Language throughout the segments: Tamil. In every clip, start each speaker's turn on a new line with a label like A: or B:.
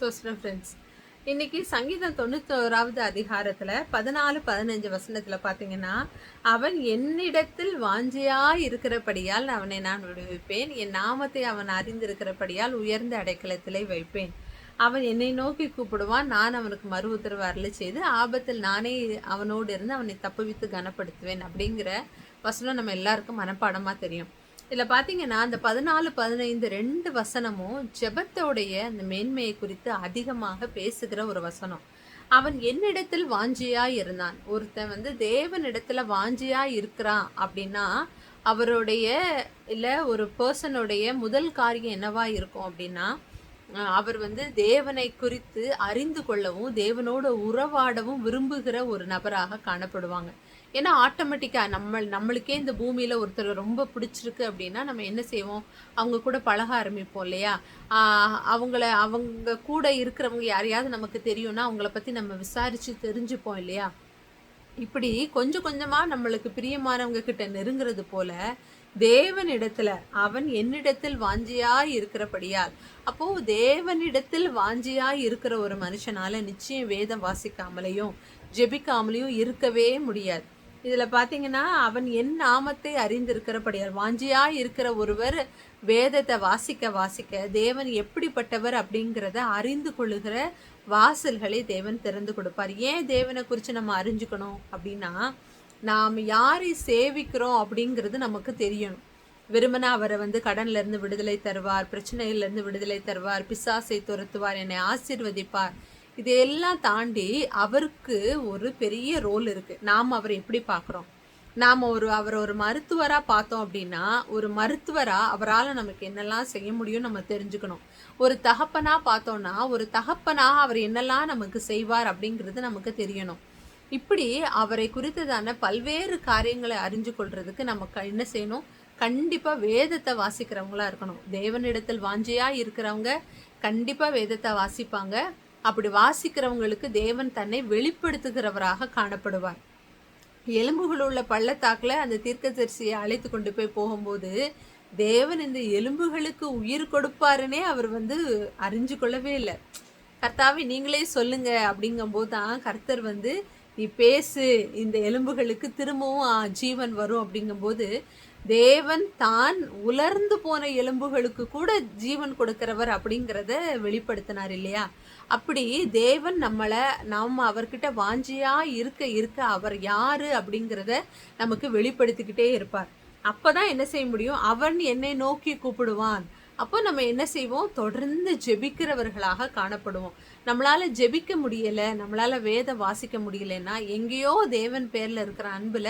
A: சோஸ்டம் ஃப்ரெண்ட்ஸ் இன்னைக்கு சங்கீதம் தொண்ணூத்தோராவது அதிகாரத்தில் பதினாலு பதினஞ்சு வசனத்தில் பார்த்தீங்கன்னா அவன் என்னிடத்தில் வாஞ்சியா இருக்கிறபடியால் அவனை நான் விடுவிப்பேன். என் நாமத்தை அவன் அறிந்திருக்கிறபடியால் உயர்ந்த அடைக்கலத்திலே வைப்பேன். அவன் என்னை நோக்கி கூப்பிடுவான். நான் அவனுக்கு மறு உத்தரவு அருளை செய்து ஆபத்தில் நானே அவனோடு இருந்து அவனை தப்புவித்து கனப்படுத்துவேன். அப்படிங்கிற வசனம் நம்ம எல்லாருக்கும் மனப்பாடமாக தெரியும். இதில் பார்த்தீங்கன்னா அந்த பதினாலு பதினைந்து ரெண்டு வசனமும் ஜெபத்தோடைய அந்த மேன்மையை குறித்து அதிகமாக பேசுகிற ஒரு வசனம். அவன் என்னிடத்தில் வாஞ்சியா இருந்தான். ஒருத்தன் வந்து தேவனிடத்துல வாஞ்சியா இருக்கிறான் அப்படின்னா அவருடைய இல்லை ஒரு பர்சனுடைய முதல் காரியம் என்னவா இருக்கும் அப்படின்னா அவர் வந்து தேவனை குறித்து அறிந்து கொள்ளவும் தேவனோட உறவாடவும் விரும்புகிற ஒரு நபராக காணப்படுவாங்க. ஏன்னா ஆட்டோமேட்டிக்காக நம்ம நம்மளுக்கே இந்த பூமியில் ஒருத்தர் ரொம்ப பிடிச்சிருக்கு அப்படின்னா நம்ம என்ன செய்வோம்? அவங்க கூட பழக ஆரம்பிப்போம் இல்லையா? ஆஹ் அவங்கள அவங்க கூட இருக்கிறவங்க யாரையாவது நமக்கு தெரியும்னா அவங்கள பற்றி நம்ம விசாரித்து தெரிஞ்சுப்போம் இல்லையா? இப்படி கொஞ்சம் கொஞ்சமா நம்மளுக்கு பிரியமானவங்க கிட்ட நெருங்கிறது போல தேவனிடத்துல அவன் என்னிடத்தில் வாஞ்சியாய் இருக்கிறபடியால். அப்போ தேவனிடத்தில் வாஞ்சியாய் இருக்கிற ஒரு மனுஷனால நிச்சயம் வேதம் வாசிக்காமலையும் ஜெபிக்காமலையும் இருக்கவே முடியாது. இதுல பாத்தீங்கன்னா அவன் என் நாமத்தை அறிந்திருக்கிறபடியால் வாஞ்சியாய் இருக்கிற ஒருவர் வேதத்தை வாசிக்க வாசிக்க தேவன் எப்படிப்பட்டவர் அப்படிங்கிறத அறிந்து கொள்ளுகிற வாசல்களை தேவன் திறந்து கொடுப்பார். ஏன் தேவனை குறித்து நம்ம அறிஞ்சுக்கணும் அப்படின்னா நாம் யாரை சேவிக்கிறோம் அப்படிங்கிறது நமக்கு தெரியணும். விரும்பினா அவரை வந்து கடன்லேருந்து விடுதலை தருவார் பிரச்சனையிலேருந்து விடுதலை தருவார் பிசாசை துரத்துவார் என்னை ஆசிர்வதிப்பார். இதையெல்லாம் தாண்டி அவருக்கு ஒரு பெரிய ரோல் இருக்குது நாம் அவரை எப்படி பார்க்குறோம்? நாம் ஒரு அவரை ஒரு மருத்துவராக பார்த்தோம் அப்படின்னா ஒரு மருத்துவராக அவரால் நமக்கு என்னெல்லாம் செய்ய முடியும் நம்ம தெரிஞ்சுக்கணும். ஒரு தகப்பனாக பார்த்தோம்னா ஒரு தகப்பனாக அவர் என்னெல்லாம் நமக்கு செய்வார் அப்படிங்கிறது நமக்கு தெரியணும். இப்படி அவரை குறித்ததான பல்வேறு காரியங்களை அறிஞ்சு கொள்றதுக்கு நம்ம என்ன செய்யணும்? கண்டிப்பாக வேதத்தை வாசிக்கிறவங்களா இருக்கணும். தேவனிடத்தில் வாஞ்சியாக இருக்கிறவங்க கண்டிப்பாக வேதத்தை வாசிப்பாங்க. அப்படி வாசிக்கிறவங்களுக்கு தேவன் தன்னை வெளிப்படுத்துகிறவராக காணப்படுவார். எலும்புகள் உள்ள பள்ளத்தாக்கில் அந்த தீர்க்கதரிசியை அழைத்து கொண்டு போய் போகும்போது தேவன் இந்த எலும்புகளுக்கு உயிர் கொடுப்பாருன்னே அவர் வந்து அறிஞ்சு கொள்ளவே இல்லை. கர்த்தாவை நீங்களே சொல்லுங்க அப்படிங்கும்போது தான் கர்த்தர் வந்து நீ பேசு இந்த எலும்புகளுக்கு திரும்பவும் ஜீவன் வரும் அப்படிங்கும்போது தேவன் தான் உலர்ந்து போன எலும்புகளுக்கு கூட ஜீவன் கொடுக்கிறவர் அப்படிங்கிறத வெளிப்படுத்தினார் இல்லையா? அப்படி தேவன் நம்மளை நாம் அவர்கிட்ட வாஞ்சியா இருக்க இருக்க அவர் யாரு அப்படிங்கிறத நமக்கு வெளிப்படுத்திக்கிட்டே இருப்பார். அப்போதான் என்ன செய்ய முடியும்? அவன் என்னை நோக்கி கூப்பிடுவான். அப்போ நம்ம என்ன செய்வோம்? தொடர்ந்து ஜெபிக்கிறவர்களாக காணப்படுவோம். நம்மளால ஜெபிக்க முடியல நம்மளால வேத வாசிக்க முடியலன்னா எங்கேயோ தேவன் பேர்ல இருக்கிற அன்புல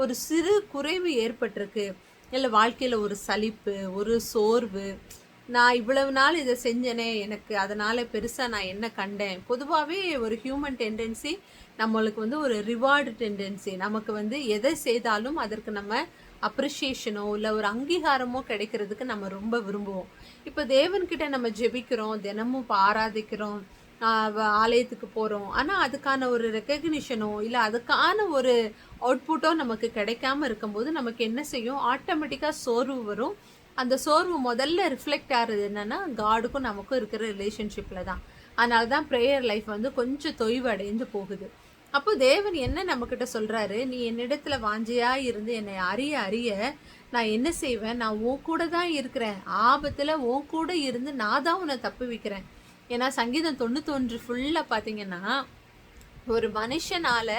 A: ஒரு சிறு குறைவு ஏற்பட்டிருக்கு. இல்லை வாழ்க்கையில ஒரு சலிப்பு ஒரு சோர்வு. நான் இவ்வளவு நாள் இதை செஞ்சேனே எனக்கு அதனால பெருசாக நான் என்ன கண்டேன்? பொதுவாகவே ஒரு ஹியூமன் டெண்டன்சி நம்மளுக்கு வந்து ஒரு ரிவார்டு டெண்டன்சி நமக்கு வந்து எதை செய்தாலும் அதற்கு நம்ம அப்ரிஷியேஷனோ இல்லை ஒரு அங்கீகாரமோ கிடைக்கிறதுக்கு நம்ம ரொம்ப விரும்புவோம். இப்போ தேவன்கிட்ட நம்ம ஜெபிக்கிறோம் தினமும் ஆராதிக்கிறோம். ஆலயத்துக்கு போகிறோம் ஆனால் அதுக்கான ஒரு ரெக்கக்னிஷனோ இல்லை அதுக்கான ஒரு அவுட்புட்டோ நமக்கு கிடைக்காம இருக்கும்போது நமக்கு என்ன செய்யும்? ஆட்டோமேட்டிக்காக சோர்வு வரும். அந்த சோர்வு முதல்ல ரிஃப்ளெக்ட் ஆகிறது என்னென்னா காடுக்கும் நமக்கும் இருக்கிற ரிலேஷன்ஷிப்பில் தான். அதனால தான் ப்ரேயர் லைஃப் வந்து கொஞ்சம் தொய்வு அடைந்து போகுது. அப்போ தேவன் என்ன நம்மக்கிட்ட சொல்கிறாரு நீ என்னிடத்துல வாஞ்சியாக இருந்து என்னை அறிய அறிய. நான் என்ன செய்வேன்? நான் உன் கூட தான் இருக்கிறேன். ஆபத்தில் உன் கூட இருந்து நான் தான் உன்னை தப்பு வைக்கிறேன் ஏன்னா சங்கீதம் தொண்ணூத்தொன்று ஃபுல்லா பார்த்தீங்கன்னா ஒரு மனுஷனால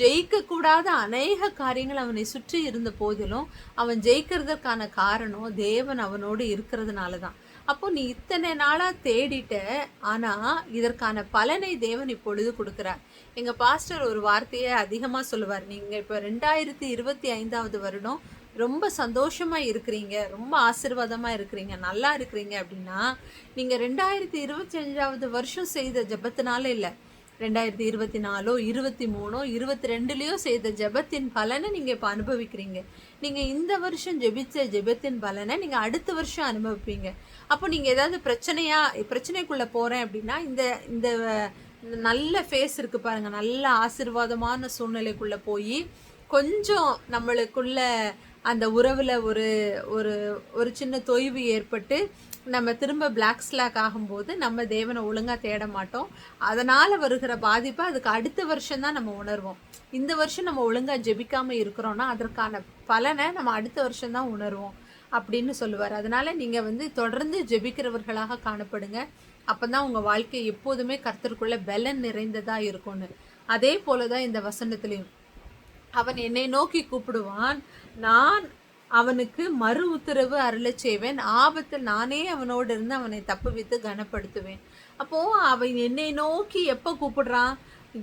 A: ஜெயிக்கக்கூடாத அநேக காரியங்கள் அவனை சுற்றி இருந்த போதிலும் அவன் ஜெயிக்கிறதுக்கான காரணம் தேவன் அவனோடு இருக்கிறதுனால தான் அப்போ நீ இத்தனை நாளா தேடிட்ட ஆனா இதற்கான பலனை தேவன் இப்பொழுது கொடுக்குறார். எங்க பாஸ்டர் ஒரு வார்த்தையை அதிகமா சொல்லுவார். நீங்க இப்ப ரெண்டாயிரத்தி இருபத்தி ஐந்தாவது வருடம் ரொம்ப சந்தோஷமாக இருக்கிறீங்க ரொம்ப ஆசிர்வாதமாக இருக்கிறீங்க நல்லா இருக்கிறீங்க அப்படின்னா நீங்கள் ரெண்டாயிரத்தி இருபத்தஞ்சாவது வருஷம் செய்த ஜபத்தினால இல்லை. ரெண்டாயிரத்தி இருபத்தி நாலோ இருபத்தி மூணோ இருபத்தி ரெண்டுலேயோ செய்த ஜெபத்தின் பலனை நீங்கள் இப்போ அனுபவிக்கிறீங்க. நீங்கள் இந்த வருஷம் ஜெபித்த ஜெபத்தின் பலனை நீங்கள் அடுத்த வருஷம் அனுபவிப்பீங்க. அப்போ நீங்கள் ஏதாவது பிரச்சனையாக பிரச்சனைக்குள்ளே போகிறேன் அப்படின்னா இந்த இந்த நல்ல ஃபேஸ் இருக்குது பாருங்கள் நல்ல ஆசிர்வாதமான சூழ்நிலைக்குள்ளே போய் கொஞ்சம் நம்மளுக்குள்ள அந்த உறவில் ஒரு ஒரு ஒரு சின்ன தொய்வு ஏற்பட்டு நம்ம திரும்ப பிளாக் ஸ்லாக் ஆகும்போது நம்ம தேவனை ஒழுங்காக தேட மாட்டோம். அதனால் வருகிற பாதிப்பை அதுக்கு அடுத்த வருஷம் தான் நம்ம உணர்வோம். இந்த வருஷம் நம்ம ஒழுங்காக ஜெபிக்காமல் இருக்கிறோன்னா அதற்கான பலனை நம்ம அடுத்த வருஷம் தான் உணர்வோம் அப்படின்னு சொல்லுவார். அதனால் நீங்கள் வந்து தொடர்ந்து ஜெபிக்கிறவர்களாக காணப்படுங்க. அப்போ தான் உங்கள் வாழ்க்கை எப்போதுமே கர்த்தருக்குள்ள பலன் நிறைந்ததாக இருக்கும்னு. அதே போல தான் இந்த வசனத்துலேயும். அவன் என்னை நோக்கி கூப்பிடுவான். நான் அவனுக்கு மறு உத்தரவு அருளச் செய்வேன். ஆபத்தில் நானே அவனோடு இருந்து அவனை தப்புவித்து கனப்படுத்துவேன். அப்போது அவன் என்னை நோக்கி எப்போ கூப்பிடுறான்?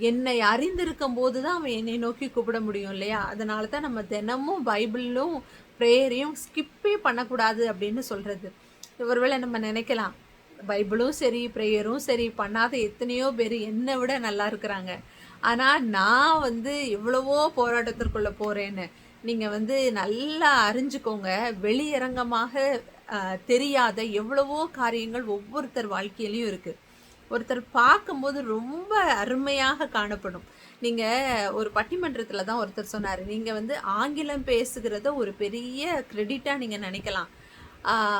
A: என்னை அறிந்திருக்கும் போது தான் அவன் என்னை நோக்கி கூப்பிட முடியும் இல்லையா? அதனால தான் நம்ம தினமும் பைபிளும் ப்ரேயரையும் ஸ்கிப்பே பண்ணக்கூடாது அப்படின்னு சொல்கிறது ஒருவேளை நம்ம நினைக்கலாம் பைபிளும் சரி ப்ரேயரும் சரி பண்ணாத எத்தனையோ பேர் என்னை விட நல்லா இருக்கிறாங்க. ஆனால் நான் வந்து எவ்வளவோ போராட்டத்திற்குள்ளே போகிறேன்னு நீங்கள் வந்து நல்லா அறிஞ்சுக்கோங்க. வெளியரங்கமாக தெரியாத எவ்வளவோ காரியங்கள் ஒவ்வொருத்தர் வாழ்க்கையிலையும் இருக்குது ஒருத்தர் பார்க்கும்போது ரொம்ப அருமையாக காணப்படும். நீங்கள் ஒரு பட்டிமன்றத்தில் தான் ஒருத்தர் சொன்னார். நீங்கள் வந்து ஆங்கிலம் பேசுகிறத ஒரு பெரிய க்ரெடிட்டாக நீங்கள் நினைக்கலாம்.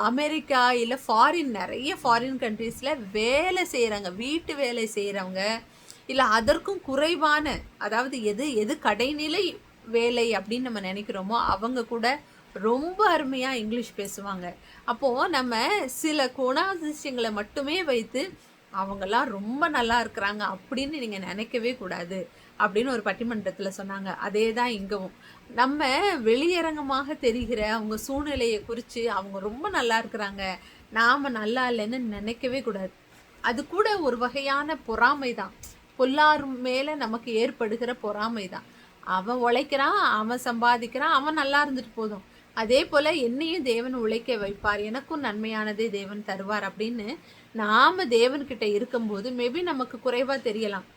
A: அமெரிக்கா இல்லை ஃபாரின் நிறைய ஃபாரின் கண்ட்ரீஸில் வேலை செய்கிறாங்க வீட்டு வேலை செய்கிறவங்க இல்லை அதற்கும் குறைவான அதாவது எது எது கடைநிலை வேலை அப்படின்னு நம்ம நினைக்கிறோமோ அவங்க கூட ரொம்ப அருமையாக இங்கிலீஷ் பேசுவாங்க. அப்போது நம்ம சில குணாதிசயங்களை மட்டுமே வைத்து அவங்கெல்லாம் ரொம்ப நல்லா இருக்கிறாங்க அப்படின்னு நீங்கள் நினைக்கவே கூடாது அப்படின்னு ஒரு பட்டிமன்றத்தில் சொன்னாங்க. அதே தான் இங்கவும். நம்ம வெளியரங்கமாக தெரிகிற அவங்க சூழ்நிலையை குறித்து அவங்க ரொம்ப நல்லா இருக்கிறாங்க நாம் நல்லா இல்லைன்னு நினைக்கவே கூடாது. அது கூட ஒரு வகையான பொறாமை தான் பொல்லார் மேலே நமக்கு ஏற்படுகிற பொறாமை தான் அவன் உழைக்கிறான் அவன் சம்பாதிக்கிறான் அவன் நல்லா இருந்துட்டு போதும். அதே போல் என்னையும் தேவன் உழைக்க வைப்பார். எனக்கும் நன்மையானதே தேவன் தருவார் அப்படின்னு நாம் தேவன்கிட்ட இருக்கும்போது மேபி நமக்கு குறைவாக தெரியலாம்.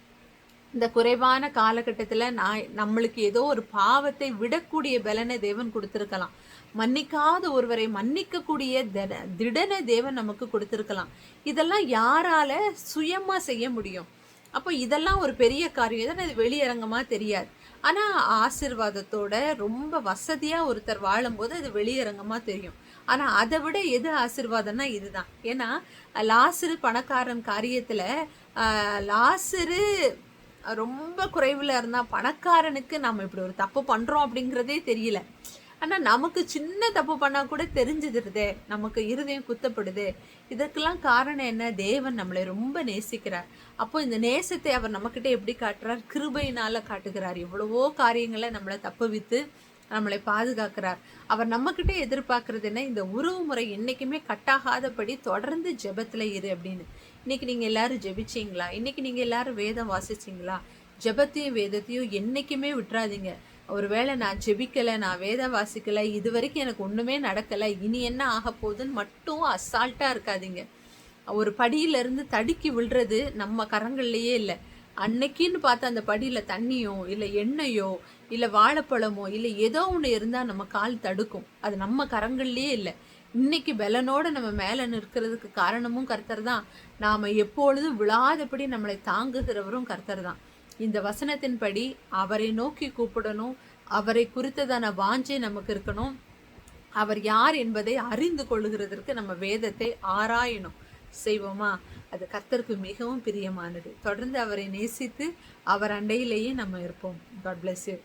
A: இந்த குறைவான காலகட்டத்தில் நான் நம்மளுக்கு ஏதோ ஒரு பாவத்தை விடக்கூடிய பலனை தேவன் கொடுத்துருக்கலாம். மன்னிக்காத ஒருவரை மன்னிக்கக்கூடிய திட திடனை தேவன் நமக்கு கொடுத்துருக்கலாம். இதெல்லாம் யாரால சுயமாக செய்ய முடியும்? அப்போ இதெல்லாம் ஒரு பெரிய காரியம். தான் இது வெளியரங்கமாக தெரியாது. ஆனால் ஆசிர்வாதத்தோட ரொம்ப வசதியாக ஒருத்தர் வாழும்போது அது வெளியரங்கமாக தெரியும். ஆனால் அதை விட எது ஆசிர்வாதம்னா இதுதான். ஏன்னா லாசரு பணக்காரன் காரியத்தில் லாசரு ரொம்ப குறைவில் இருந்தால் பணக்காரனுக்கு நம்ம இப்படி ஒரு தப்பு பண்ணுறோம் அப்படிங்கிறதே தெரியல. ஆனால் நமக்கு சின்ன தப்பு பண்ணால் கூட தெரிஞ்சிடுதே நமக்கு இருதயம் குத்தப்படுது. இதற்கெல்லாம் காரணம் என்ன? தேவன் நம்மளை ரொம்ப நேசிக்கிறார். அப்போ இந்த நேசத்தை அவர் நம்மக்கிட்ட எப்படி காட்டுறார்? கிருபையினால் காட்டுகிறார். எவ்வளவோ காரியங்களை நம்மளை தப்பு வித்து நம்மளை பாதுகாக்கிறார். அவர் நம்மக்கிட்ட எதிர்பார்க்கறது என்ன? இந்த உறவு முறை என்றைக்குமே கட்டாகாதபடி தொடர்ந்து ஜெபத்தில் இரு அப்படின்னு. இன்னைக்கு நீங்கள் எல்லாரும் ஜெபிச்சீங்களா? இன்னைக்கு நீங்கள் எல்லாரும் வேதம் வாசிச்சீங்களா? ஜெபத்தையும் வேதத்தையும் என்றைக்குமே விட்டுறாதீங்க. ஒருவேளை நான் ஜெபிக்கலை நான் வேதம் வாசிக்கலை இது வரைக்கும் எனக்கு ஒன்றுமே நடக்கலை இனி என்ன ஆக போகுதுன்னு மட்டும் அசால்ட்டாக இருக்காதீங்க. ஒரு படியிலேருந்து தடுக்கி விழுறது நம்ம கரங்கள்லேயே இல்லை. அன்னைக்குன்னு பார்த்து அந்த படியில் தண்ணியோ இல்லை எண்ணெயோ இல்லை வாழைப்பழமோ இல்லை ஏதோ ஒன்று இருந்தால் நம்ம கால் தடுக்கும். அது நம்ம கரங்கள்லேயே இல்லை. இன்னைக்கு பலனோடு நம்ம மேலே நிற்கிறதுக்கு காரணமும் கர்த்தர் தான். நாம் எப்பொழுதும் விழாதபடி நம்மளை தாங்குகிறவரும் கர்த்தர் தான். இந்த வசனத்தின்படி அவரை நோக்கி கூப்பிடணும் அவரை குறித்ததான வாஞ்சை நமக்கு இருக்கணும். அவர் யார் என்பதை அறிந்து கொள்ளுகிறதற்கு நம்ம வேதத்தை ஆராயணும். செய்வோமா? அது கர்த்தருக்கு மிகவும் பிரியமானது. தொடர்ந்து அவரை நேசித்து அவர் அண்டையிலேயே நம்ம இருப்போம். God bless you